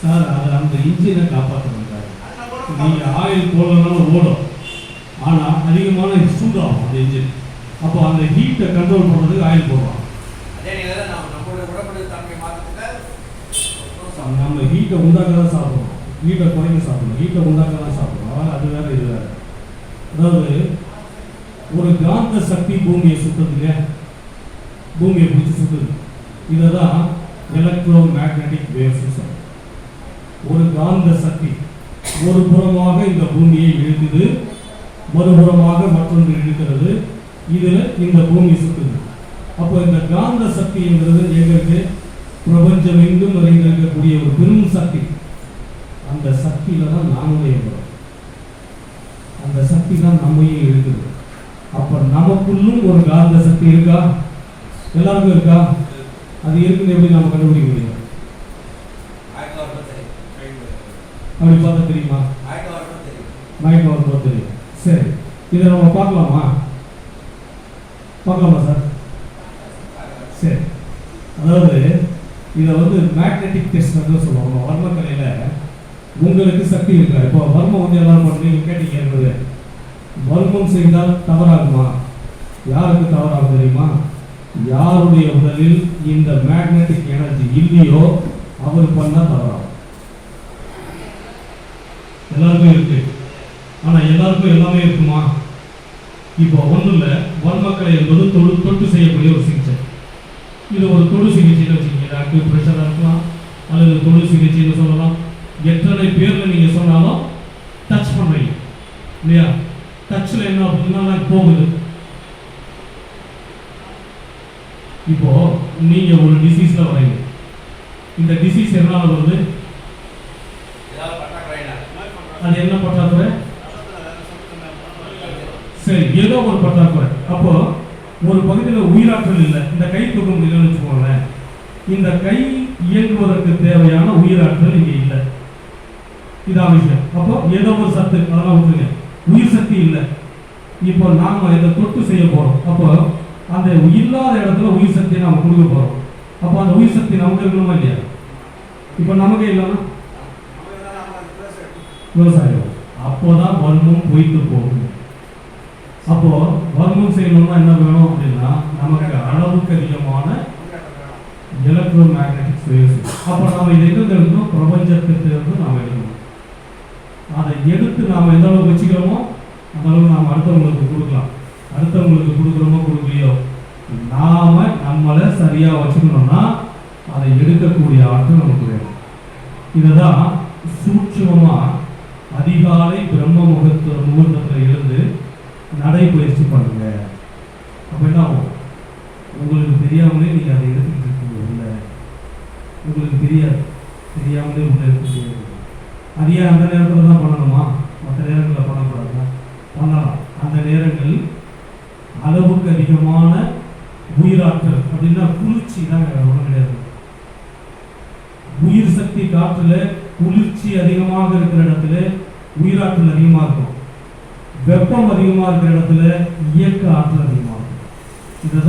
Sir அது அந்த இன்ஜினை காப்பாற்றணும் சார். அது நம்ம நீங்க உடம்பு ஆயில் போடலனாலும் ஓடும். ஆனா அதிகமான சூடாகும் அந்த இன்ஜின். அப்போ அந்த ஹீட்டை கண்ட்ரோல் பண்றதுக்கு ஆயில் போடுறோம் நம்ம ஹீட்டை உண்டாக்க தான் சாப்பிடுறோம் ஹீட்டை குறைக்க சாப்பிடணும் ஹீட்டை உண்டாக்க தான் சாப்பிடுறோம் அது வேற இது வேற. அதாவது ஒரு காந்த சக்தி பூமியை சுத்துதுங்க பூமியை பிடிச்சி சுத்துது. இதை தான் எலக்ட்ரோ மேக்னெட்டிக் வேவ்ஸ் ஒரு காந்த சக்தி ஒரு புறமாக இந்த பூமியை இழுக்குது மறுபுறமாக மற்றொன்று இழுக்கிறது இதில் இந்த பூமி சுத்துது. அப்போ இந்த காந்த சக்திங்கிறது எங்களுக்கு பிரபஞ்சம் எங்கும் நிறைந்திருக்கக்கூடிய ஒரு பெரும் சக்தி. அந்த சக்தியில தான் நாமளே இருக்கிறோம். அந்த சக்தி தான் நம்மையும் இருக்குது அப்ப நமக்குள்ளும் ஒரு காந்த சக்தி இருக்கா? எல்லாருக்கும் இருக்கா? அது இருக்குது எப்படி நாம கண்டுபிடிக்க முடியும்? அப்படி பார்த்தா தெரியுமா? மயக்கம் வரும்போது தெரியும் சரி. இதை நம்ம பார்க்கலாமா? பார்க்கலாமா சார்? சரி. அதாவது இதை வந்து மேக்னெட்டிக் டெஸ்ட் வந்து சொல்லுவாங்க. வர்மக்கலையில் உங்களுக்கு சக்தி இருக்கா? இப்போ வர்மம் வந்து எல்லாரும் பண்ணுறீங்க கேட்டீங்க என்பது. வர்மம் செய்தால் தவறாகுமா? யாருக்கு தவறாகும் தெரியுமா? யாருடைய உடலில் இந்த மேக்னெட்டிக் எனர்ஜி இல்லையோ அவர் பண்ணால் தவறாகும் எல்லாருக்கும் இருக்கு. ஆனா எல்லாருக்கும் எல்லாமே இருக்குமா? இப்போ ஒன்றும் இல்லை வன்மக்களை என்பது தொழு தொட்டு செய்யக்கூடிய ஒரு சிகிச்சை. இது ஒரு தொழு சிகிச்சைன்னு வச்சுக்கோங்க ஆக்டிவ் ப்ரெஷராக இருக்கலாம் அல்லது தொழு சிகிச்சைன்னு சொல்லலாம். எத்தனை பேரில் நீங்கள் சொன்னாலும் டச் பண்ணுறீங்க இல்லையா? டச்சில் என்ன அப்படின்னா போகுது இப்போ நீங்க ஒரு டிசீஸ்ல வரீங்க. இந்த டிசீஸ் எதனால வருது? அது என்ன பற்றாக்குறை? சரி ஏதோ ஒரு பற்றாக்குறை. அப்போ ஒரு பகுதியில் உயிராற்றல் இல்லை. இந்த கை தூக்க முடியலன்னு வச்சுக்கோங்களேன். இந்த கை இயங்குவதற்கு தேவையான உயிராற்றல் இங்கே இல்லை. இதான் விஷயம். அப்போ ஏதோ ஒரு சத்து அதெல்லாம் விட்டுருங்க உயிர் சக்தி இல்லை. இப்போ நாம் இதை தொட்டு செய்ய போகிறோம் அப்போ அந்த இல்லாத இடத்துல உயிர் சக்தியை நம்ம கொடுக்க போகிறோம் அப்போ அந்த உயிர் சக்தி நமக்கு இருக்கணுமா இல்லையா? இப்போ நமக்கே இல்லைன்னா? விவசாயம். அப்போதான் வர்மம் பொய்த்து போகும். அப்போ வர்மம் செய்யணும்னா என்ன வேணும் அப்படின்னா நமக்கு அளவுக்கு அதிகமான எலக்ட்ரோ மேக்னட்டிக் வேவ்ஸ் அப்போ நம்ம இதை எங்கே எடுக்கணும்? பிரபஞ்சத்திலிருந்து நாம் எடுக்கணும். அதை எடுத்து நாம் எந்த அளவுக்கு வச்சுக்கிறோமோ அந்த அளவுக்கு நாம் அடுத்தவங்களுக்கு கொடுக்கலாம். வச்சுக்கணும்னா அதை எடுக்கக்கூடிய ஆற்றல் நமக்கு வேணும். இதுதான் சூட்சுமமா அதிகாலை பிரம்ம முகூர்த்த முகூர்த்தத்தில் எழுந்து நடைபயிற்சி பண்ணுங்க. அப்படின்னா என்ன ஆகும்? உங்களுக்கு தெரியாமலே நீங்க அதை எடுத்துக்கிட்டு இருக்கீங்க உள்ள. உங்களுக்கு தெரியாது. தெரியாமலே உள்ள எடுத்துக்கிட்டே இருக்கீங்க. அது ஏன் அந்த நேரத்தில் தான் பண்ணணுமா? மற்ற நேரங்களில் பண்ணக்கூடாதா பண்ணலாம். அந்த நேரங்கள் அளவுக்கு அதிகமான குளிர்ச்சி தான் ஒன்றும் கிடையாது. உயிர் சக்தி காற்றுல குளிர்ச்சி அதிகமாக இருக்கிற இடத்துல உயிராற்றல் அதிகமாக இருக்கும். வெப்பம் அதிகமாக இருக்கிற இடத்துல இயக்க ஆற்றல் அதிகமாக இருக்கும்.